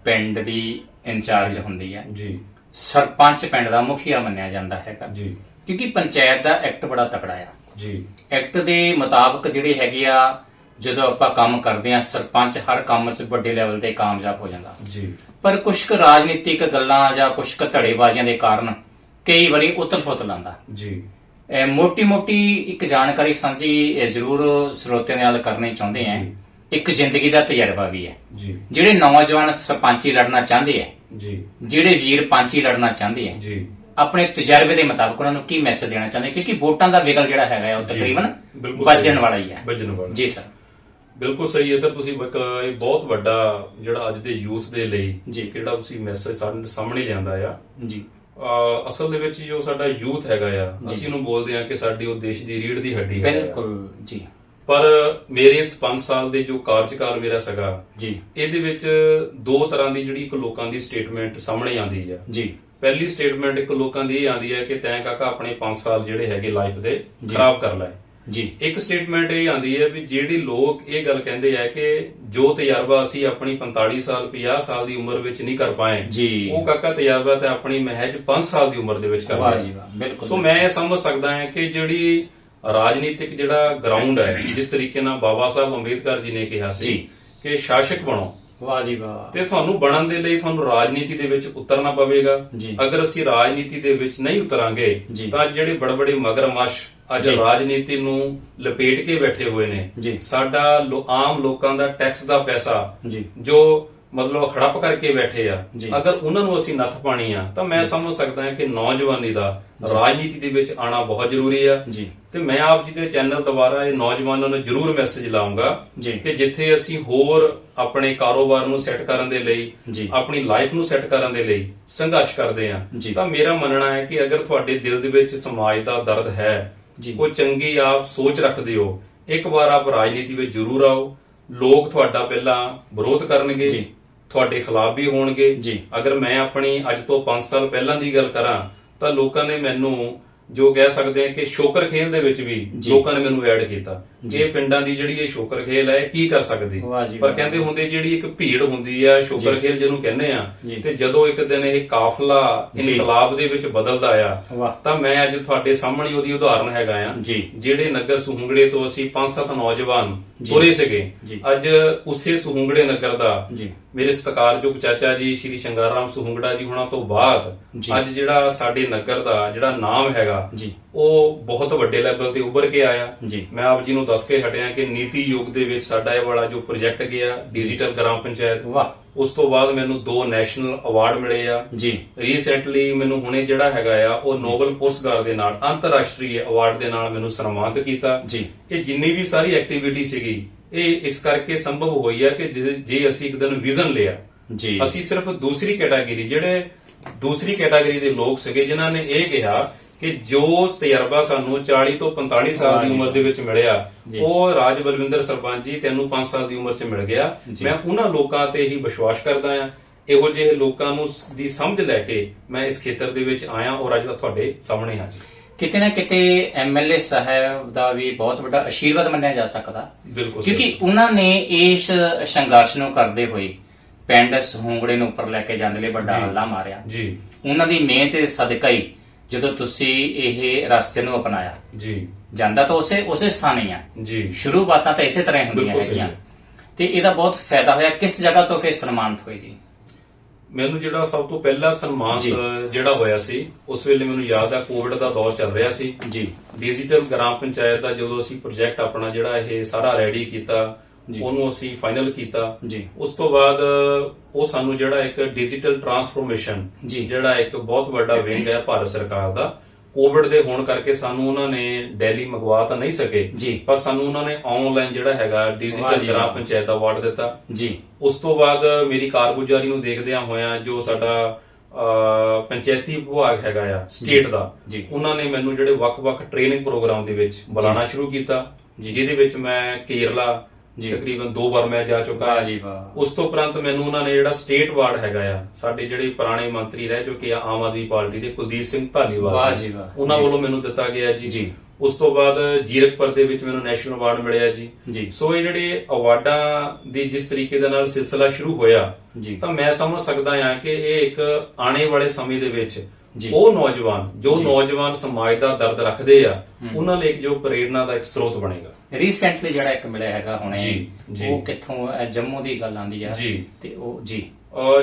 ਪਿੰਡ ਦੀ ਇੰਚਾਰਜ ਹੁੰਦੀ ਹੈ। ਜੀ। ਸਰਪੰਚ ਪਿੰਡ ਦਾ ਮੁਖੀਆ ਮੰਨਿਆ ਜਾਂਦਾ ਹੈਗਾ। ਜੀ। ਕਿਉਂਕਿ ਪੰਚਾਇਤ ਦਾ ਐਕਟ ਬੜਾ ਤਕੜਾ ਆ। ਜੀ। ਐਕਟ ਦੇ ਮੁਤਾਬਕ ਜਿਹੜੇ ਹੈਗੇ ਆ ਜਦੋਂ ਆਪਾਂ ਕੰਮ ਕਰਦੇ ਆ ਸਰਪੰਚ ਹਰ ਕੰਮ 'ਚ ਵੱਡੇ ਲੈਵਲ ਤੇ ਕਾਮਯਾਬ ਹੋ ਜਾਂਦਾ। ਜੀ। ਪਰ ਕੁਝ ਕੁ ਰਾਜਨੀਤਿਕ ਗੱਲਾਂ ਜਾਂ ਕੁਝ ਕੁ ਧੜੇਬਾਜ਼ੀਆਂ ਦੇ ਕਾਰਨ ਕਈ ਵਾਰੀ ਉਤਲ-ਫੁਤਲ ਆਂਦਾ ਜੀ। ਮੋਟੀ-ਮੋਟੀ ਇੱਕ ਜਾਣਕਾਰੀ ਸਾਂਝੀ ਜ਼ਰੂਰ ਸਰੋਤਿਆਂ ਨਾਲ ਕਰਨੀ ਚਾਹੁੰਦੇ ਆ। ਇੱਕ ਜ਼ਿੰਦਗੀ ਦਾ ਤਜਰਬਾ ਵੀ ਹੈ। ਜੀ। ਜਿਹੜੇ ਨੌਜਵਾਨ ਸਰਪੰਚੀ ਲੜਨਾ ਚਾਹੁੰਦੇ ਆ ਜੀ। ਜਿਹੜੇ ਵੀਰ ਪੰਚੀ ਲੜਨਾ ਚਾਹੁੰਦੇ ਆ ਜੀ। ਆਪਣੇ ਤਜਰਬੇ ਦੇ ਮੁਤਾਬਕ ਉਹਨਾਂ ਨੂੰ ਕੀ ਮੈਸੇਜ ਦੇਣਾ ਚਾਹੁੰਦੇ? ਕਿਉਂਕਿ ਵੋਟਾਂ ਦਾ ਵਿਗਲ ਜਿਹੜਾ ਹੈਗਾ ਉਹ। ਤਕਰੀਬਨ ਬਿਲਕੁਲ ਵੱਜਣ ਸਹੀ। ਵਾਲਾ ਹੀ ਹੈ। ਵੱਜਣ ਵਾਲਾ। ਜੀ ਸਰ। ਬਿਲਕੁਲ ਸਹੀ ਹੈ ਸਰ। ਤੁਸੀਂ ਇੱਕ ਇਹ ਬਹੁਤ ਵੱਡਾ ਜਿਹੜਾ ਅੱਜ ਦੇ ਯੂਥ ਦੇ ਲਈ ਜੀ। ਇੱਕ ਜਿਹੜਾ ਤੁਸੀਂ ਮੈਸੇਜ ਸਾਹਮਣੇ ਲਿਆਂਦਾ ਆ। ਜੀ। ਅਹ ਅਸਲ ਦੇ ਵਿੱਚ ਜੋ ਸਾਡਾ ਯੂਥ ਹੈਗਾ ਆ ਜੀ। ਅਸੀਂ ਉਹਨੂੰ ਬੋਲਦੇ ਆ ਕਿ ਸਾਡੀ ਉਹ ਦੇਸ਼ ਦੀ ਰੀੜ ਦੀ ਹੱਡੀ ਹੈ। ਬਿਲਕੁਲ ਜੀ। ਪਰ ਮੇਰੇ ਇਸ 5 ਸਾਲ ਦੇ ਜੋ ਕਾਰਜਕਾਲ ਮੇਰਾ ਸਗਾ ਜੀ। ਇਹਦੇ ਵਿੱਚ ਦੋ ਤਰ੍ਹਾਂ ਦੀ ਜਿਹੜੀ ਇੱਕ ਲੋਕਾਂ ਦੀ ਸਟੇਟਮੈਂਟ ਸਾਹਮਣੇ ਆਂਦੀ ਆ। ਜੀ। ਪਹਿਲੀ ਸਟੇਟਮੈਂਟ ਇੱਕ ਲੋਕਾਂ ਦੀ ਇਹ ਆਂਦੀ ਹੈ ਕਿ ਤੈਂ ਕਾਕਾ ਆਪਣੇ 5 ਸਾਲ ਜਿਹੜੇ ਹੈਗੇ ਲਾਈਫ ਦੇ। ਖਰਾਬ ਕਰ ਲੈ। ਜੀ। ਇੱਕ ਸਟੇਟਮੈਂਟ ਇਹ ਆਂਦੀ ਹੈ ਵੀ ਜਿਹੜੀ ਲੋਕ ਇਹ ਗੱਲ ਕਹਿੰਦੇ ਆ ਕਿ ਜੋ ਤਜਰਬਾ ਅਸੀਂ ਆਪਣੀ 45 ਸਾਲ 50 ਸਾਲ ਦੀ ਉਮਰ ਵਿੱਚ ਨਹੀਂ ਕਰ ਪਾਏ ਜੀ। ਉਹ ਕਾਕਾ ਤਜਰਬਾ ਤਾਂ ਆਪਣੀ ਮਹਿਜ 5 ਸਾਲ ਦੀ ਉਮਰ ਦੇ ਵਿੱਚ ਕਰ ਲਿਆ। ਜੀ ਵਾਹ ਬਿਲਕੁਲ। ਸੋ ਮੈਂ ਇਹ ਸਮਝ ਸਕਦਾ ਹਾਂ ਕਿ ਜਿਹੜੀ ਰਾਜਨੀਤਿਕ ਜਿਹੜਾ ਗਰਾਊਂਡ ਹੈ [coughs] ਜਿਸ ਤਰੀਕੇ ਨਾਲ ਬਾਬਾ ਸਾਹਿਬ ਅੰਬੇਦਕਰ ਜੀ ਨੇ ਕਿਹਾ ਸੀ। ਕਿ ਸ਼ਾਸਕ ਬਣੋ ਵਾਹ ਜੀ ਵਾਹ ਤੇ ਤੁਹਾਨੂੰ ਬਣਨ ਦੇ ਲਈ ਤੁਹਾਨੂੰ ਰਾਜਨੀਤੀ ਦੇ ਵਿੱਚ ਉਤਰਨਾ ਪਵੇਗਾ ਜੀ। ਅਗਰ ਅਸੀਂ ਰਾਜਨੀਤੀ ਦੇ ਵਿੱਚ ਨਹੀਂ ਉਤਰਾਂਗੇ। ਤਾਂ ਜਿਹੜੇ ਬੜੇ ਬੜੇ ਮਗਰਮੱਛ ਅੱਜ। ਰਾਜਨੀਤੀ ਨੂੰ ਲਪੇਟ ਕੇ ਬੈਠੇ ਹੋਏ ਨੇ ਜੀ। ਸਾਡਾ ਆਮ ਲੋਕਾਂ ਦਾ ਟੈਕਸ ਦਾ ਪੈਸਾ ਜੀ ਮਤਲਬ ਖੜੱਪ ਕਰਕੇ ਬੈਠੇ ਆ। ਅਗਰ ਉਹਨਾਂ ਨੂੰ ਅਸੀਂ ਨੱਥ ਪਾਣੀ ਆ ਤਾਂ ਮੈਂ ਸਮਝ ਸਕਦਾ ਹਾਂ ਕਿ ਨੌਜਵਾਨੀ ਦਾ ਰਾਜਨੀਤੀ ਦੇ ਵਿੱਚ ਆਣਾ ਬਹੁਤ ਜ਼ਰੂਰੀ ਆ ਜੀ ਤੇ ਮੈਂ ਆਪ ਜੀ ਦੇ ਚੈਨਲ ਦੁਆਰਾ ਇਹ ਨੌਜਵਾਨਾਂ ਨੂੰ ਜਰੂਰ ਮੈਸੇਜ ਲਾਉਂਗਾ। ਕਿ ਜਿੱਥੇ ਅਸੀਂ ਹੋਰ ਆਪਣੇ ਕਾਰੋਬਾਰ ਨੂੰ ਸੈੱਟ ਕਰਨ ਦੇ ਲਈ। ਆਪਣੀ ਲਾਈਫ ਨੂੰ ਸੈੱਟ ਕਰਨ ਦੇ ਲਈ ਸੰਘਰਸ਼ ਕਰਦੇ ਆ। ਤਾਂ ਮੇਰਾ ਮੰਨਣਾ ਹੈ ਕਿ ਅਗਰ ਤੁਹਾਡੇ ਦਿਲ ਦੇ ਵਿੱਚ ਸਮਾਜ ਦਾ ਦਰਦ ਹੈ। ਕੋਈ ਚੰਗੀ ਆਪ ਸੋਚ ਰੱਖਦੇ ਹੋ ਇੱਕ ਵਾਰ ਆਪ ਰਾਜਨੀਤੀ ਵਿੱਚ ਜ਼ਰੂਰ ਆਓ ਲੋਕ ਤੁਹਾਡਾ ਪਹਿਲਾਂ ਵਿਰੋਧ ਕਰਨਗੇ ਜੀ। ਤੁਹਾਡੇ ਖਿਲਾਫ ਵੀ ਹੋਣਗੇ ਜੀ। ਅਗਰ ਮੈਂ ਆਪਣੀ ਅੱਜ ਤੋਂ 5 ਸਾਲ ਪਹਿਲਾਂ ਦੀ ਗੱਲ ਕਰਾਂ ਤਾਂ ਲੋਕਾਂ ਨੇ ਮੈਨੂੰ ਜੋ ਕਹਿ ਸਕਦੇ ਆ ਕਿ ਸ਼ੋਕਰ ਖੇਲ ਦੇ ਵਿੱਚ ਵੀ। ਲੋਕਾਂ ਨੇ ਮੈਨੂੰ ਐਡ ਕੀਤਾ ਜੀ। ਇਹ ਪਿੰਡਾਂ ਦੀ ਜਿਹੜੀ ਇਹ ਸ਼ੋਕਰ ਖੇਲ ਹੈ ਕੀ ਕਰ ਸਕਦੀ ਪਰ। ਕਹਿੰਦੇ ਹੁੰਦੇ ਜਿਹੜੀ ਇੱਕ ਭੀੜ ਹੁੰਦੀ ਆ ਸ਼ੋਕਰ। ਖੇਲ ਜਿਹਨੂੰ ਕਹਿੰਦੇ ਆ। ਤੇ ਜਦੋਂ ਇੱਕ ਦਿਨ ਇਹ ਕਾਫਲਾ। ਇਨਕਲਾਬ ਦੇ ਵਿੱਚ ਬਦਲਦਾ ਆ ਤਾਂ ਮੈਂ ਅੱਜ ਤੁਹਾਡੇ ਸਾਹਮਣੇ ਉਹਦੀ ਉਦਾਹਰਨ ਹੈਗਾ ਆ। ਜਿਹੜੇ ਨਗਰ ਸੁਹੰਗੜੇ ਤੋਂ ਅਸੀਂ ਪੰਜ ਸੱਤ ਨੌਜਵਾਨ ਜੀ। ਤੁਰੇ ਸੀਗੇ। ਅੱਜ ਉਸੇ ਸੁਹੰਗੜੇ ਨਗਰ ਦਾ ਮੇਰੇ ਸਤਿਕਾਰਯੋਗ ਚਾਚਾ ਜੀ ਸ਼੍ਰੀ ਸ਼ੰਗਾਰ ਰਾਮ ਸੁਹੰਗੜਾ ਜੀ ਹੁਣਾਂ ਤੋਂ ਬਾਅਦ। ਅੱਜ ਜਿਹੜਾ ਸਾਡੇ ਨਗਰ ਦਾ ਜਿਹੜਾ ਨਾਮ ਹੈਗਾ ਜੀ। ਉਹ ਬਹੁਤ ਵੱਡੇ ਲੈਵਲ ਤੇ ਉੱਭਰ ਕੇ ਆਇਆ। ਜੀ। ਮੈਂ ਆਪ ਜੀ ਨੂੰ ਦੱਸ ਕੇ ਹਟਿਆ ਕਿ ਨੀਤੀ ਯੁੱਗ ਦੇ ਵਿੱਚ ਸਾਡਾ ਇਹ ਵਾਲਾ ਜੋ ਪ੍ਰੋਜੈਕਟ ਗਿਆ ਡਿਜੀਟਲ ਗ੍ਰਾਮ ਪੰਚਾਇਤ ਵਾਹ। ਉਸ ਤੋਂ ਬਾਅਦ ਮੈਨੂੰ ਦੋ ਨੈਸ਼ਨਲ ਅਵਾਰਡ ਮਿਲੇ ਆ। ਜੀ। ਰੀਸੈਂਟਲੀ ਮੈਨੂੰ ਹੁਣੇ ਜਿਹੜਾ ਹੈਗਾ ਆ ਉਹ ਨੋਬਲ ਪੁਰਸਕਾਰ ਦੇ ਨਾਲ ਅੰਤਰਰਾਸ਼ਟਰੀ ਅਵਾਰਡ ਦੇ ਨਾਲ ਮੈਨੂੰ ਸਨਮਾਨਿਤ ਕੀਤਾ। ਜੀ। ਇਹ ਜਿੰਨੀ ਵੀ ਸਾਰੀ ਐਕਟੀਵਿਟੀ ਸੀਗੀ ਇਹ ਇਸ ਕਰਕੇ ਸੰਭਵ ਹੋਈ ਆ ਕਿ ਜੇ- ਜੇ ਅਸੀਂ ਇੱਕ ਦਿਨ ਵਿਜ਼ਨ ਲਿਆ ਜੀ। ਅਸੀਂ ਸਿਰਫ ਦੂਸਰੀ ਕੈਟਾਗਰੀ ਜਿਹੜੇ ਦੂਸਰੀ ਕੈਟਾਗਰੀ ਦੇ ਲੋਕ ਸੀਗੇ ਜਿਨ੍ਹਾਂ ਨੇ ਇਹ ਕਿਹਾ ਕਿ ਜੋ ਤਜਰਬਾ ਸਾਨੂੰ 40 ਤੋਂ 45 ਸਾਲ ਦੀ ਉਮਰ ਦੇ ਵਿੱਚ ਮਿਲਿਆ। ਉਹ ਰਾਜ ਬਲਵਿੰਦਰ ਸਰਪੰਚ ਜੀ ਤੈਨੂੰ 5 ਸਾਲ ਦੀ ਉਮਰ 'ਚ ਮਿਲ ਗਿਆ। ਮੈਂ ਉਹਨਾਂ ਲੋਕਾਂ ਤੇ ਹੀ ਵਿਸ਼ਵਾਸ ਕਰਦਾ ਆ ਇਹੋ ਜਿਹੇ ਲੋਕਾਂ ਨੂੰ ਦੀ ਸਮਝ ਲੈ ਕੇ ਮੈਂ ਇਸ ਖੇਤਰ ਦੇ ਵਿੱਚ ਆਇਆ ਔਰ ਅੱਜ ਦਾ ਤੁਹਾਡੇ ਸਾਹਮਣੇ ਹਾਂ ਜੀ। ਕਿਤੇ ਨਾ ਕਿਤੇ ਐਮਐਲਏ ਸਾਹਿਬ ਦਾ ਵੀ ਬਹੁਤ ਵੱਡਾ ਆਸ਼ੀਰਵਾਦ ਮੰਨਿਆ ਜਾ ਸਕਦਾ। ਬਿਲਕੁਲ ਕਿਉਂਕਿ ਉਹਨਾਂ ਨੇ ਇਸ ਸੰਘਰਸ਼ ਨੂੰ ਕਰਦੇ ਹੋਏ ਪਿੰਡ ਸਹੂੰਗੜੇ ਨੂੰ ਉੱਪਰ ਲੈ ਕੇ ਜਾਂਦੇ ਲਈ ਵੱਡਾ। ਹੱਲਾ ਮਾਰਿਆ। ਜੀ। ਉਹਨਾਂ ਦੀ ਮਿਹਨਤ ਦੇ ਸਦਕਾ ਹੀ ਜਦੋਂ ਤੁਸੀਂ ਇਹ ਰਸਤੇ ਨੂੰ ਅਪਣਾਇਆ। ਜੀ। ਜਾਂਦਾ ਤਾਂ ਉਸੇ ਉਸੇ ਸਥਾਨ ਹੀ ਆ। ਜੀ। ਸ਼ੁਰੂਆਤਾਂ ਤਾਂ ਇਸੇ ਤਰ੍ਹਾਂ ਹੀ ਹੁੰਦੀਆਂ ਬਿਲਕੁਲ ਸਹੀ ਹੈਗੀਆਂ। ਤੇ ਇਹਦਾ ਬਹੁਤ ਫਾਇਦਾ ਹੋਇਆ ਕਿਸ ਜਗ੍ਹਾ ਤੋਂ ਫਿਰ ਸਨਮਾਨਿਤ ਹੋਏ ਜੀ? ਮੈਨੂੰ ਜਿਹੜਾ ਸਭ ਤੋਂ ਪਹਿਲਾ ਸਨਮਾਨ ਜੀ। ਜਿਹੜਾ ਹੋਇਆ ਸੀ ਉਸ ਵੇਲੇ ਮੈਨੂੰ ਯਾਦ ਆ ਕੋਵਿਡ ਦਾ ਦੌਰ ਚੱਲ ਰਿਹਾ ਸੀ। ਜੀ। ਡਿਜੀਟਲ ਗ੍ਰਾਮ ਪੰਚਾਇਤ ਦਾ ਜਦੋਂ ਅਸੀਂ ਪ੍ਰੋਜੈਕਟ ਆਪਣਾ ਜਿਹੜਾ ਇਹ ਸਾਰਾ ਰੈਡੀ ਕੀਤਾ। ਉਹਨੂੰ ਅਸੀਂ ਫਾਈਨਲ ਕੀਤਾ ਜੀ ਉਸ ਤੋਂ ਬਾਅਦ ਉਹ ਸਾਨੂੰ ਜਿਹੜਾ ਇੱਕ ਡਿਜੀਟਲ ਟਰਾਂਸਫਰਮੇਸ਼ਨ ਜੀ। ਜਿਹੜਾ ਇੱਕ ਬਹੁਤ ਵੱਡਾ ਵਿੰਗ ਹੈ ਭਾਰਤ ਸਰਕਾਰ ਦਾ ਕੋਵਿਡ ਦੇ ਹੋਣ ਕਰਕੇ ਸਾਨੂੰ ਉਹਨਾਂ ਨੇ ਦਿੱਲੀ ਮੰਗਵਾ ਤਾਂ ਨਹੀਂ ਸਕੇ ਜੀ। ਪਰ ਸਾਨੂੰ ਉਹਨਾਂ ਨੇ ਆਨਲਾਈਨ ਜਿਹੜਾ ਹੈਗਾ ਡਿਜੀਟਲ ਗ੍ਰਾਮ। ਪੰਚਾਇਤ ਦਾ ਅਵਾਰਡ ਦਿੱਤਾ ਜੀ ਉਸ ਤੋਂ ਬਾਅਦ ਮੇਰੀ ਕਾਰਗੁਜ਼ਾਰੀ ਨੂੰ ਦੇਖਦਿਆਂ ਹੋਇਆਂ ਜੋ ਸਾਡਾ ਪੰਚਾਇਤੀ ਵਿਭਾਗ ਹੈਗਾ ਆ ਸਟੇਟ ਦਾ ਜੀ। ਉਹਨਾਂ ਨੇ ਮੈਨੂੰ ਜਿਹੜੇ ਵੱਖ-ਵੱਖ ਟ੍ਰੇਨਿੰਗ ਪ੍ਰੋਗਰਾਮ ਦੇ ਵਿੱਚ ਬੁਲਾਉਣਾ ਸ਼ੁਰੂ ਕੀਤਾ। ਜਿਹਦੇ ਵਿੱਚ ਮੈਂ ਕੇਰਲਾ ਜੀ। ਤਕਰੀਬਨ ਦੋ ਵਾਰ ਮੈਂ ਜਾ ਚੁੱਕਾ ਵਾਹ ਹਾਂ ਜੀ ਵਾਹ ਉਸ ਤੋਂ ਉਪਰੰਤ ਮੈਨੂੰ ਉਹਨਾਂ ਨੇ ਜਿਹੜਾ ਸਟੇਟ ਵਾਰਡ ਹੈਗਾ ਆ ਸਾਡੇ ਜਿਹੜੇ ਪੁਰਾਣੇ ਮੰਤਰੀ ਰਹਿ ਚੁੱਕੇ ਆ ਆਮ ਆਦਮੀ ਪਾਰਟੀ ਦੇ ਕੁਲਦੀਪ ਸਿੰਘ ਧਾਲੀਵਾਲ ਵਾਹ ਜੀ ਵਾਹ। ਉਹਨਾਂ ਜੀ। ਵੱਲੋਂ ਮੈਨੂੰ ਦਿੱਤਾ ਗਿਆ ਜੀ ਜੀ। ਉਸ ਤੋਂ ਬਾਅਦ ਜੀਰਕਪੁਰ ਦੇ ਵਿੱਚ ਮੈਨੂੰ ਨੈਸ਼ਨਲ ਅਵਾਰਡ ਮਿਲਿਆ ਜੀ ਜੀ ਸੋ ਇਹ ਜਿਹੜੇ ਅਵਾਰਡਾਂ ਦੀ ਜਿਸ ਤਰੀਕੇ ਦੇ ਨਾਲ ਸਿਲਸਿਲਾ ਸ਼ੁਰੂ ਹੋਇਆ ਜੀ। ਤਾਂ ਮੈਂ ਸਮਝ ਸਕਦਾ ਹਾਂ ਕਿ ਇਹ ਇੱਕ ਆਉਣੇ ਵਾਲੇ ਸਮੇਂ ਦੇ ਵਿੱਚ। ਉਹ ਨੌਜਵਾਨ ਜੋ। ਨੌਜਵਾਨ ਸਮਾਜ ਦਾ ਦਰਦ ਰੱਖਦੇ ਆ ਉਹਨਾਂ ਲਈ ਇੱਕ ਜੋ ਪ੍ਰੇਰਣਾ ਦਾ ਇੱਕ ਸਰੋਤ ਬਣੇਗਾ ਰੀਸੈਂਟਲੀ ਜਿਹੜਾ ਇੱਕ ਮਿਲਿਆ ਹੈਗਾ ਹੁਣੇ। ਉਹ ਕਿੱਥੋਂ ਜੰਮੂ ਦੀ ਗੱਲ ਆਂਦੀ ਆ। ਤੇ ਉਹ ਜੀ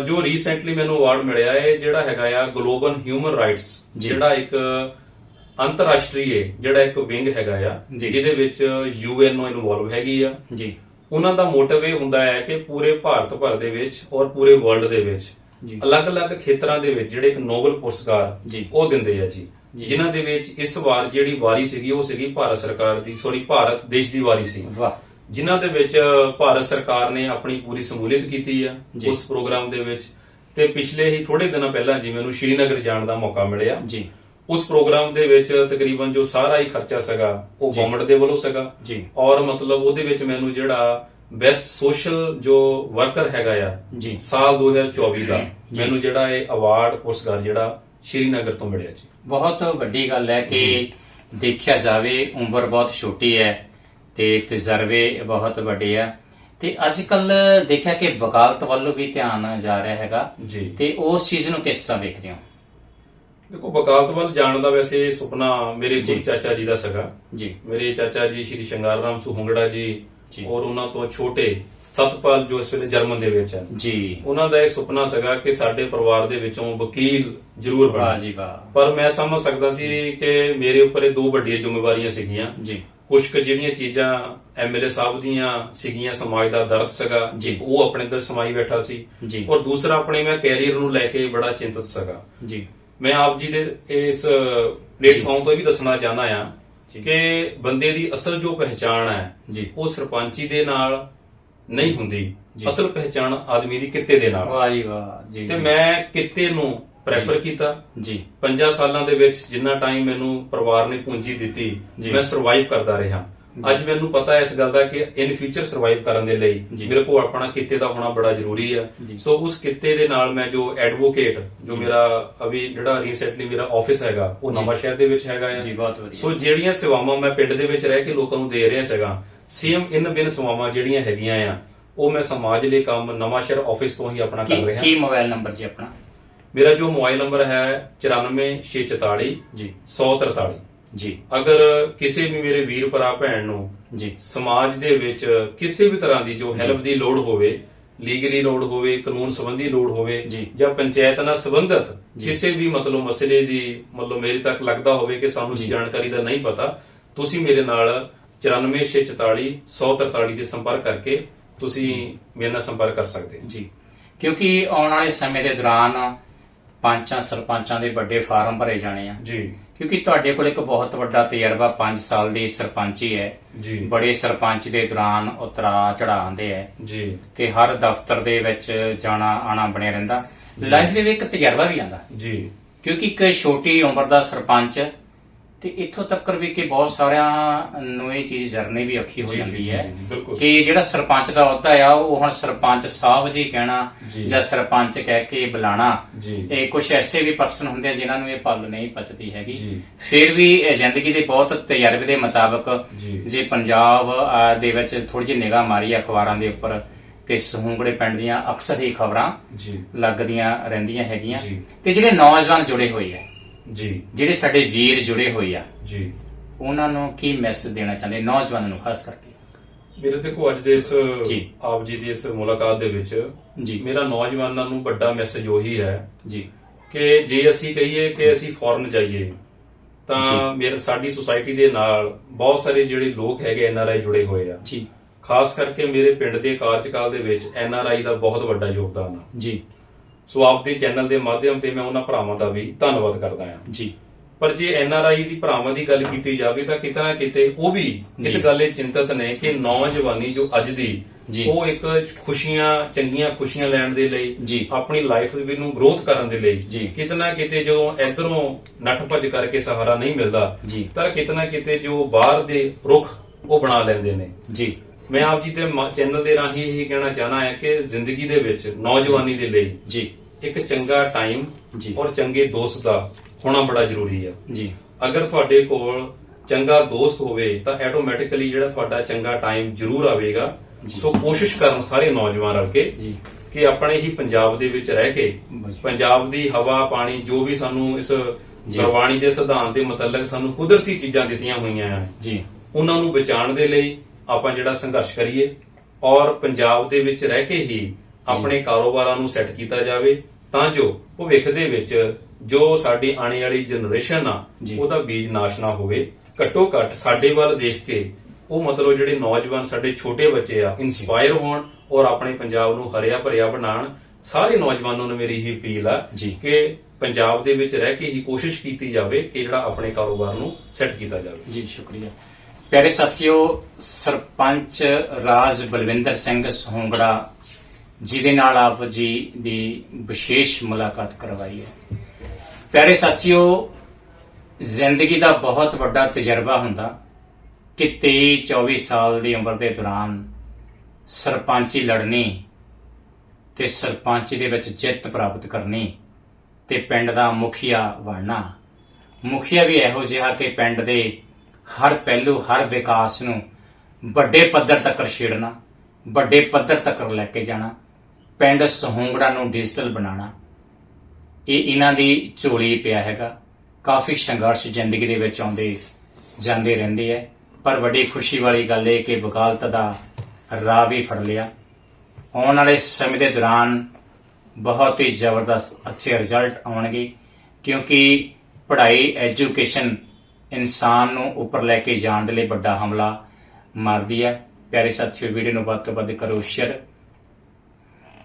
ਜੋ ਰੀਸੈਂਟਲੀ ਮੈਨੂੰ ਅਵਾਰਡ ਮਿਲਿਆ ਹੈ ਜਿਹੜਾ ਹੈਗਾ ਆ ਗਲੋਬਲ ਹਿਊਮਨ ਰਾਈਟਸ। ਜਿਹੜਾ ਇੱਕ ਅੰਤਰਰਾਸ਼ਟਰੀ ਹੈ ਜਿਹੜਾ ਇੱਕ ਵਿੰਗ ਹੈਗਾ ਆ। ਜਿਹਦੇ ਵਿੱਚ ਯੂਐਨਓ ਇਨਵੋਲਵ ਹੈਗੀ ਆ ਜੀ ਉਹਨਾਂ ਦਾ ਮੋਟਿਵ ਇਹ ਹੁੰਦਾ ਹੈ ਕਿ ਪੂਰੇ ਭਾਰਤ ਭਰ ਦੇ ਵਿੱਚ ਔਰ ਪੂਰੇ ਵਰਲਡ ਦੇ ਵਿੱਚ। ਅਲੱਗ-ਅਲੱਗ ਖੇਤਰਾਂ ਦੇ ਵਿੱਚ ਜਿਹੜੇ ਇੱਕ ਨੋਬਲ ਪੁਰਸਕਾਰ ਜੀ। ਉਹ ਦਿੰਦੇ ਆ ਜੀ। ਜਿਨ੍ਹਾਂ ਦੇ ਵਿੱਚ ਇਸ ਵਾਰ ਜਿਹੜੀ ਵਾਰੀ ਸੀਗੀ ਉਹ ਸੀਗੀ ਭਾਰਤ ਸਰਕਾਰ ਦੀ ਸੌਰੀ ਭਾਰਤ ਦੇਸ਼ ਦੀ ਵਾਰੀ ਸੀ ਵਾਹ ਜਿਨ੍ਹਾਂ ਦੇ ਵਿੱਚ ਭਾਰਤ ਸਰਕਾਰ ਨੇ ਆਪਣੀ ਪੂਰੀ ਸਮੂਲੀਅਤ ਕੀਤੀ ਆ। ਉਸ ਪ੍ਰੋਗਰਾਮ ਦੇ ਵਿੱਚ ਤੇ ਪਿਛਲੇ ਹੀ ਥੋੜੇ ਦਿਨਾਂ ਪਹਿਲਾਂ ਜੀ ਮੈਨੂੰ ਸ਼੍ਰੀਨਗਰ ਜਾਣ ਦਾ ਮੌਕਾ ਮਿਲਿਆ ਜੀ ਉਸ ਪ੍ਰੋਗਰਾਮ ਦੇ ਵਿੱਚ ਤਕਰੀਬਨ ਜੋ ਸਾਰਾ ਹੀ ਖਰਚਾ ਸੀਗਾ ਉਹ। ਗਵਰਨਮੈਂਟ ਦੇ ਵੱਲੋਂ ਸੀਗਾ ਜੀ। ਔਰ ਮਤਲਬ ਉਹਦੇ ਵਿੱਚ ਮੈਨੂੰ ਜਿਹੜਾ ਬੈਸਟ ਸੋਸ਼ਲ ਜੋ ਵਰਕਰ ਹੈਗਾ ਆ ਜੀ। ਸਾਲ 2024 ਦਾ। ਮੈਨੂੰ ਜਿਹੜਾ ਇਹ ਅਵਾਰਡ ਪੁਰਸਕਾਰ ਜਿਹੜਾ ਸ਼੍ਰੀਨਗਰ ਤੋਂ ਮਿਲਿਆ ਜੀ। ਬਹੁਤ ਵੱਡੀ ਗੱਲ ਹੈ ਕਿ ਦੇਖਿਆ ਜਾਵੇ ਉਮਰ ਬਹੁਤ ਛੋਟੀ ਹੈ ਤੇ ਤਜਰਬੇ ਬਹੁਤ ਵੱਡੇ ਆ। ਤੇ ਅੱਜ ਕੱਲ ਦੇਖਿਆ ਕਿ ਵਕਾਲਤ ਵੱਲੋਂ ਵੀ ਧਿਆਨ ਜਾ ਰਿਹਾ ਹੈਗਾ। ਜੀ। ਤੇ ਉਸ ਚੀਜ਼ ਨੂੰ ਕਿਸ ਤਰ੍ਹਾਂ ਵੇਖਦੇ ਹੋ? ਦੇਖੋ ਵਕਾਲਤ ਵੱਲ ਜਾਣ ਦਾ ਵੈਸੇ ਸੁਪਨਾ ਮੇਰੇ ਜੀ। ਗੁਰ ਚਾਚਾ ਜੀ ਦਾ ਸੀਗਾ। ਜੀ। ਮੇਰੇ ਚਾਚਾ ਜੀ ਸ਼੍ਰੀ ਸ਼ੰਗਾਰ ਰਾਮ ਸੁਹੰਗੜਾ ਜੀ ਜੀ। ਔਰ ਉਹਨਾਂ ਤੋਂ ਛੋਟੇ ਸਤਪਾਲ ਜੋ ਇਸ ਵੇਲੇ ਜਰਮਨ ਦੇ ਵਿੱਚ ਹੈ ਜੀ। ਉਹਨਾਂ ਦਾ ਇਹ ਸੁਪਨਾ ਸੀਗਾ ਕਿ ਸਾਡੇ ਪਰਿਵਾਰ ਦੇ ਵਿੱਚੋਂ ਵਕੀਲ ਜ਼ਰੂਰ ਵਾਹ ਬਣੇ ਜੀ ਵਾਹ। ਪਰ ਮੈਂ ਸਮਝ ਸਕਦਾ ਸੀ ਕਿ ਮੇਰੇ ਉੱਪਰ ਇਹ ਦੋ ਵੱਡੀਆਂ ਜ਼ਿੰਮੇਵਾਰੀਆਂ ਸੀਗੀਆਂ। ਜੀ। ਕੁਝ ਕੁ ਜਿਹੜੀਆਂ ਚੀਜ਼ਾਂ ਐਮਐਲਏ ਸਾਹਿਬ ਦੀਆਂ ਸੀਗੀਆਂ ਸਮਾਜ ਦਾ ਦਰਦ ਸੀਗਾ ਜੀ। ਉਹ ਆਪਣੇ ਅੰਦਰ ਸਮਾਈ ਬੈਠਾ ਸੀ। ਜੀ। ਔਰ ਦੂਸਰਾ ਆਪਣੇ ਮੈਂ ਕੈਰੀਅਰ ਨੂੰ ਲੈ ਕੇ ਬੜਾ ਚਿੰਤਤ ਸੀਗਾ। ਜੀ। ਮੈਂ ਆਪ ਜੀ ਦੇ ਇਸ ਪਲੇਟਫਾਰਮ ਤੋਂ ਇਹ ਵੀ ਦੱਸਣਾ ਚਾਹਨਾ ਆ। ਕਿ ਬੰਦੇ ਦੀ ਅਸਲ ਜੋ ਪਹਿਚਾਣ ਹੈ ਜੀ। ਉਹ ਸਰਪੰਚੀ ਦੇ ਨਾਲ ਨਹੀਂ ਹੁੰਦੀ। ਅਸਲ ਪਹਿਚਾਣ ਆਦਮੀ ਦੀ ਕਿੱਤੇ ਦੇ ਨਾਲ। ਵਾਹ ਜੀ ਵਾਹ ਜੀ ਤੇ। ਮੈਂ ਕਿੱਤੇ ਨੂੰ ਪ੍ਰੈਫਰ ਕੀਤਾ। ਜੀ। ਪੰਜਾਂ ਸਾਲਾਂ ਦੇ ਵਿੱਚ ਜਿੰਨਾ ਟਾਈਮ ਮੈਨੂੰ ਪਰਿਵਾਰ ਨੇ ਪੂੰਜੀ ਦਿੱਤੀ। ਮੈਂ ਸਰਵਾਈਵ ਕਰਦਾ ਰਿਹਾ। ਅੱਜ ਮੈਨੂੰ ਪਤਾ ਹੈ ਇਸ ਗੱਲ ਦਾ ਕਿ ਇਨ ਫਿਊਚਰ ਸਰਵਾਈਵ ਕਰਨ ਦੇ ਲਈ। ਮੇਰੇ ਕੋਲ ਆਪਣਾ ਕਿੱਤੇ ਦਾ ਹੋਣਾ ਬੜਾ ਜ਼ਰੂਰੀ ਹੈ ਜੀ। ਸੋ ਉਸ ਕਿੱਤੇ ਦੇ ਨਾਲ ਮੈਂ ਜੋ ਐਡਵੋਕੇਟ ਜੋ ਮੇਰਾ ਅਭੀ ਜਿਹੜਾ ਰੀਸੈਂਟਲੀ ਮੇਰਾ ਆਫਿਸ ਹੈਗਾ ਉਹ ਨਵਾਂ ਸ਼ਹਿਰ ਦੇ ਵਿੱਚ ਹੈਗਾ ਜੀ ਬਹੁਤ ਵਧੀਆ। ਸੋ ਜਿਹੜੀਆਂ ਸੇਵਾਵਾਂ ਮੈਂ ਪਿੰਡ ਦੇ ਵਿੱਚ ਰਹਿ ਕੇ ਲੋਕਾਂ ਨੂੰ ਦੇ ਰਿਹਾ ਸੀਗਾ ਸੇਮ ਇਨ ਬਿਨ ਸੇਵਾਵਾਂ ਜਿਹੜੀਆਂ ਹੈਗੀਆਂ ਆ ਉਹ ਮੈਂ ਸਮਾਜ ਲਈ ਕੰਮ ਨਵਾਂ ਸ਼ਹਿਰ ਆਫਿਸ ਤੋਂ ਹੀ ਆਪਣਾ ਕਰ ਰਿਹਾ। ਕੀ ਮੋਬਾਈਲ ਨੰਬਰ ਜੀ ਆਪਣਾ? ਮੇਰਾ ਜੋ ਮੋਬਾਈਲ ਨੰਬਰ ਹੈ 94644 ਜੀ। 143 ਜੀ। ਅਗਰ ਕਿਸੇ ਵੀ ਮੇਰੇ ਵੀਰ ਭਰਾ ਭੈਣ ਨੂੰ ਜੀ। ਸਮਾਜ ਦੇ ਵਿੱਚ ਕਿਸੇ ਵੀ ਤਰ੍ਹਾਂ ਦੀ ਜੋ ਹੈਲਪ ਦੀ ਲੋੜ ਹੋਵੇ ਲੀਗਲੀ ਲੋੜ ਹੋਵੇ ਕਾਨੂੰਨ ਸੰਬੰਧੀ ਲੋੜ ਹੋਵੇ ਜੀ। ਜਾਂ ਪੰਚਾਇਤ ਨਾਲ ਸੰਬੰਧਿਤ। ਕਿਸੇ ਵੀ ਮਤਲਬ ਮਸਲੇ ਦੀ ਮਤਲਬ ਮੇਰੇ ਤੱਕ ਲੱਗਦਾ ਹੋਵੇ ਕਿ ਸਾਨੂੰ ਇਸ ਜੀ। ਜਾਣਕਾਰੀ ਦਾ ਨਹੀਂ ਪਤਾ ਤੁਸੀਂ ਮੇਰੇ ਨਾਲ 94644 143 ਤੇ ਸੰਪਰਕ ਕਰਕੇ ਤੁਸੀਂ ਮੇਰੇ ਨਾਲ ਸੰਪਰਕ ਕਰ ਸਕਦੇ ਹੋ। ਜੀ। ਕਿਉਂਕਿ ਆਉਣ ਵਾਲੇ ਸਮੇਂ ਦੇ ਦੌਰਾਨ ਪੰਚਾਂ ਸਰਪੰਚਾਂ ਦੇ ਵੱਡੇ ਫਾਰਮ ਭਰੇ ਜਾਣੇ ਆ। ਜੀ। ਕਿਉਂਕਿ ਤੁਹਾਡੇ ਕੋਲ ਇੱਕ ਬਹੁਤ ਵੱਡਾ ਤਜਰਬਾ 5 ਸਾਲ ਦੀ ਸਰਪੰਚੀ ਹੈ। ਜੀ। ਬੜੇ ਸਰਪੰਚ ਦੇ ਦੌਰਾਨ ਉਤਰਾ ਚੜਾਉਂਦੇ ਹੈ। ਜੀ। ਤੇ ਹਰ ਦਫ਼ਤਰ ਦੇ ਵਿੱਚ ਜਾਣਾ ਆਣਾ ਬਣਿਆ ਰਹਿੰਦਾ। ਲਾਈਫ ਦੇ ਵਿੱਚ ਇੱਕ ਤਜਰਬਾ ਵੀ ਆਂਦਾ ਜੀ। ਕਿਉਂਕਿ ਇੱਕ ਛੋਟੀ ਉਮਰ ਦਾ ਸਰਪੰਚ ਤੇ ਇੱਥੋਂ ਤੱਕ ਵੀ ਕਿ ਬਹੁਤ ਸਾਰਿਆਂ ਨੂੰ ਇਹ ਚੀਜ਼ ਜਰਨੀ ਵੀ ਔਖੀ ਹੋ ਜੀ, ਜੀ, ਜਾਂਦੀ ਜੀ, ਹੈ ਜੀ, ਬਿਲਕੁਲ। ਕਿ ਜਿਹੜਾ ਸਰਪੰਚ ਦਾ ਅਹੁਦਾ ਆ ਉਹ ਹੁਣ ਸਰਪੰਚ ਸਾਹਿਬ ਜੀ ਕਹਿਣਾ ਜੀ। ਜਾਂ ਸਰਪੰਚ ਕਹਿ ਕੇ ਬੁਲਾਣਾ ਜੀ ਇਹ ਕੁਝ ਐਸੇ ਵੀ ਪਰਸਨ ਹੁੰਦੇ ਆ ਜਿਨ੍ਹਾਂ ਨੂੰ ਇਹ ਪੱਲ ਨਹੀਂ ਪਚਦੀ ਹੈਗੀ ਜੀ। ਫਿਰ ਵੀ ਇਹ ਜ਼ਿੰਦਗੀ ਦੇ ਬਹੁਤ ਤਜਰਬੇ ਦੇ ਮੁਤਾਬਕ ਜੀ। ਜੇ ਪੰਜਾਬ ਅਹ, ਦੇ ਵਿੱਚ ਥੋੜੀ ਜਿਹੀ ਨਿਗਾਹ ਮਾਰੀ ਅਖਬਾਰਾਂ ਦੇ ਉੱਪਰ ਤੇ ਸਹੂੰਗੜੇ ਪਿੰਡ ਦੀਆਂ ਅਕਸਰ ਹੀ ਖਬਰਾਂ ਜੀ ਲੱਗਦੀਆਂ ਰਹਿੰਦੀਆਂ ਹੈਗੀਆਂ ਜੀ। ਤੇ ਜਿਹੜੇ ਨੌਜਵਾਨ ਜੁੜੇ ਹੋਏ ਆ ਜੀ। ਜਿਹੜੇ ਸਾਡੇ ਵੀਰ ਜੁੜੇ ਹੋਏ ਆ ਜੀ। ਉਹਨਾਂ ਨੂੰ ਕੀ ਮੈਸੇਜ ਦੇਣਾ ਚਾਹੁੰਦੇ? ਨੌਜਵਾਨਾਂ ਨੂੰ ਖਾਸ ਕਰਕੇ। ਮੇਰੇ ਦੇਖੋ ਅੱਜ ਦੇ ਇਸ ਜੀ। ਆਪ ਜੀ ਦੀ ਇਸ ਮੁਲਾਕਾਤ ਦੇ ਵਿੱਚ ਜੀ। ਮੇਰਾ ਨੌਜਵਾਨਾਂ ਨੂੰ ਵੱਡਾ ਮੈਸੇਜ ਉਹੀ ਹੈ ਜੀ। ਕਿ ਜੇ ਅਸੀਂ ਕਹੀਏ ਕਿ ਅਸੀਂ ਫੋਰਨ ਜਾਈਏ ਜੀ। ਤਾਂ ਮੇਰੇ ਸਾਡੀ ਸੁਸਾਇਟੀ ਦੇ ਨਾਲ ਬਹੁਤ ਸਾਰੇ ਜਿਹੜੇ ਲੋਕ ਹੈਗੇ ਐਨ ਆਰ ਆਈ ਜੁੜੇ ਹੋਏ ਆ। ਜੀ। ਖਾਸ ਕਰਕੇ ਮੇਰੇ ਪਿੰਡ ਦੇ ਕਾਰਜਕਾਲ ਦੇ ਵਿੱਚ ਐਨ ਆਰ ਆਈ ਦਾ ਬਹੁਤ ਵੱਡਾ ਯੋਗਦਾਨ ਆ। ਜੀ। ਸੋ ਆਪ ਦੇ ਚੈਨਲ ਦੇ ਮਾਧਿਅਮ ਤੇ ਮੈਂ ਉਹਨਾਂ ਭਰਾਵਾਂ ਦਾ ਵੀ ਧੰਨਵਾਦ ਕਰਦਾ ਹਾਂ ਜੀ ਪਰ ਜੇ ਐਨ ਆਰ ਆਈ ਦੀ ਭਰਾਵਾਂ ਦੀ ਗੱਲ ਕੀਤੀ ਜਾਵੇ ਤਾਂ ਕਿਤੇ ਨਾ ਕਿਤੇ ਉਹ ਵੀ ਇਸ। ਗੱਲ ਚਿੰਤਤ ਨੇ ਕਿ ਨੌਜਵਾਨੀ ਜੋ ਅੱਜ ਦੀ ਜੀ। ਉਹ ਇੱਕ ਖੁਸ਼ੀਆਂ ਚੰਗੀਆਂ ਖੁਸ਼ੀਆਂ ਲੈਣ ਦੇ ਲਈ ਜੀ। ਆਪਣੀ ਲਾਈਫ ਦੇ ਨੂੰ ਗਰੋਥ ਕਰਨ ਦੇ ਲਈ ਜੀ। ਕਿਤੇ ਜਦੋਂ ਇਧਰੋਂ ਨੱਠ ਭੱਜ ਕਰਕੇ ਸਹਾਰਾ ਨਹੀਂ ਮਿਲਦਾ ਜੀ। ਤਾਂ ਕਿਤੇ ਨਾ ਕਿਤੇ ਜੋ ਬਾਹਰ ਦੇ ਰੁਖ ਉਹ ਬਣਾ ਲੈਂਦੇ ਨੇ ਜੀ ਮੈਂ ਆਪ ਜੀ ਦੇ ਚੈਨਲ ਦੇ ਰਾਹੀਂ ਇਹ ਕਹਿਣਾ ਚਾਹਨਾ ਹੈ ਕਿ ਜ਼ਿੰਦਗੀ ਦੇ ਵਿੱਚ ਨੌਜਵਾਨੀ ਦੇ ਲਈ ਜੀ ਇੱਕ ਚੰਗਾ ਟਾਈਮ ਜੀ। ਔਰ ਚੰਗੇ ਦੋਸਤ ਦਾ ਹੋਣਾ ਬੜਾ ਜ਼ਰੂਰੀ ਹੈ ਜੀ ਅਗਰ ਤੁਹਾਡੇ ਕੋਲ ਚੰਗਾ ਦੋਸਤ ਹੋਵੇ ਤਾਂ ਆਟੋਮੈਟਿਕਲੀ ਜਿਹੜਾ ਤੁਹਾਡਾ ਚੰਗਾ ਟਾਈਮ ਜ਼ਰੂਰ ਆਵੇਗਾ। ਸੋ ਕੋਸ਼ਿਸ਼ ਕਰਨ ਸਾਰੇ ਨੌਜਵਾਨ ਰਲ ਕੇ ਜੀ ਕਿ ਆਪਣੇ ਹੀ ਪੰਜਾਬ ਦੇ ਵਿੱਚ ਰਹਿ ਕੇ। ਪੰਜਾਬ ਦੀ ਹਵਾ ਪਾਣੀ ਜੋ ਵੀ ਸਾਨੂੰ ਇਸ। ਗੁਰਬਾਣੀ ਦੇ ਸਿਧਾਂਤ ਦੇ ਮੁਤਲਕ ਸਾਨੂੰ ਕੁਦਰਤੀ ਚੀਜ਼ਾਂ ਦਿੱਤੀਆਂ ਹੋਈਆਂ ਹਨ ਜੀ ਉਹਨਾਂ ਨੂੰ ਬਚਾਉਣ ਦੇ ਲਈ ਆਪਾਂ ਜਿਹੜਾ ਸੰਘਰਸ਼ ਕਰੀਏ ਔਰ ਪੰਜਾਬ ਦੇ ਵਿੱਚ ਰਹਿ ਕੇ ਹੀ ਆਪਣੇ ਕਾਰੋਬਾਰਾਂ ਨੂੰ ਸੈੱਟ ਕੀਤਾ ਜਾਵੇ ਤਾਂ ਜੋ ਭਵਿੱਖ ਦੇ ਵਿੱਚ ਜੋ ਸਾਡੀ ਆਉਣ ਵਾਲੀ ਜਨਰੇਸ਼ਨ ਆ। ਉਹਦਾ ਬੀਜ ਨਾਸ਼ ਨਾ ਹੋਵੇ। ਘੱਟੋ ਘੱਟ ਸਾਡੇ ਵੱਲ ਦੇਖ ਕੇ ਉਹ ਮਤਲਬ ਜਿਹੜੇ ਨੌਜਵਾਨ ਸਾਡੇ ਛੋਟੇ ਬੱਚੇ ਆ ਇਨਸਪਾਇਰ ਹੋਣ ਔਰ ਆਪਣੇ ਪੰਜਾਬ ਨੂੰ ਹਰਿਆ ਭਰਿਆ ਬਣਾਉਣ ਸਾਰੇ ਨੌਜਵਾਨਾਂ ਨੂੰ ਮੇਰੀ ਹੀ ਅਪੀਲ ਆ। ਕਿ ਪੰਜਾਬ ਦੇ ਵਿੱਚ ਰਹਿ ਕੇ ਹੀ ਕੋਸ਼ਿਸ਼ ਕੀਤੀ ਜਾਵੇ ਕਿ ਜਿਹੜਾ ਆਪਣੇ ਕਾਰੋਬਾਰ ਨੂੰ ਸੈੱਟ ਕੀਤਾ ਜਾਵੇ। ਜੀ ਸ਼ੁਕਰੀਆ। ਪਿਆਰੇ ਸਾਥੀਓ, ਸਰਪੰਚ ਰਾਜ ਬਲਵਿੰਦਰ ਸਿੰਘ ਸਹੋਂਗੜਾ ਜਿਹਦੇ ਨਾਲ ਆਪ ਜੀ ਦੀ ਵਿਸ਼ੇਸ਼ ਮੁਲਾਕਾਤ ਕਰਵਾਈ ਹੈ। ਪਿਆਰੇ ਸਾਥੀਓ, ਜ਼ਿੰਦਗੀ ਦਾ ਬਹੁਤ ਵੱਡਾ ਤਜਰਬਾ ਹੁੰਦਾ ਕਿ 23 24 ਸਾਲ ਦੀ ਉਮਰ ਦੇ ਦੌਰਾਨ ਸਰਪੰਚੀ ਲੜਨੀ ਤੇ ਸਰਪੰਚੀ ਦੇ ਵਿੱਚ ਜਿੱਤ ਪ੍ਰਾਪਤ ਕਰਨੀ ਤੇ ਪਿੰਡ ਦਾ ਮੁਖੀਆ ਬਣਨਾ। ਮੁਖੀਆ ਵੀ ਇਹੋ ਜਿਹਾ ਕਿ ਪਿੰਡ ਦੇ ਹਰ ਪਹਿਲੂ, ਹਰ ਵਿਕਾਸ ਨੂੰ ਵੱਡੇ ਪੱਧਰ ਤੱਕ ਛੇੜਨਾ, ਵੱਡੇ ਪੱਧਰ ਤੱਕ ਲੈ ਕੇ ਜਾਣਾ, ਪਿੰਡ ਸਹੂੰਗੜਾ ਨੂੰ ਡਿਜੀਟਲ ਬਣਾਉਣਾ, ਇਹ ਇਹਨਾਂ ਦੀ ਝੋਲੀ ਪਿਆ ਹੈਗਾ। ਕਾਫੀ ਸੰਘਰਸ਼ ਜ਼ਿੰਦਗੀ ਦੇ ਵਿੱਚ ਆਉਂਦੇ ਜਾਂਦੇ ਰਹਿੰਦੇ ਐ ਪਰ ਵੱਡੀ ਖੁਸ਼ੀ ਵਾਲੀ ਗੱਲ ਇਹ ਕਿ ਵਕਾਲਤ ਦਾ ਰਾਹ ਵੀ ਫੜ ਲਿਆ। ਆਉਣ ਵਾਲੇ ਸਮੇਂ ਦੇ ਦੌਰਾਨ ਬਹੁਤ ਹੀ ਜ਼ਬਰਦਸਤ, ਅੱਛੇ ਰਿਜ਼ਲਟ ਆਉਣਗੇ, ਕਿਉਂਕਿ ਪੜ੍ਹਾਈ ਐਜੂਕੇਸ਼ਨ ਇਨਸਾਨ ਨੂੰ ਉੱਪਰ ਲੈ ਕੇ ਜਾਣ ਦੇ ਲਈ ਵੱਡਾ ਹਮਲਾ ਮਾਰਦੀ ਹੈ। ਪਿਆਰੇ ਸਾਥੀਓ, ਵੀਡੀਓ ਨੂੰ ਵੱਧ ਤੋਂ ਵੱਧ ਕਰੋ ਸ਼ੇਅਰ।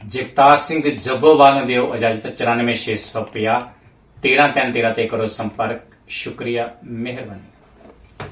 ਜਗਤਾਰ ਸਿੰਘ ਜੱਬੋਵਾਲ ਨੂੰ ਦਿਓ ਇਜਾਜ਼ਤ 94650 13 3 13 ਤੇ ਕਰੋ ਸੰਪਰਕ। ਸ਼ੁਕਰੀਆ, ਮਿਹਰਬਾਨੀ।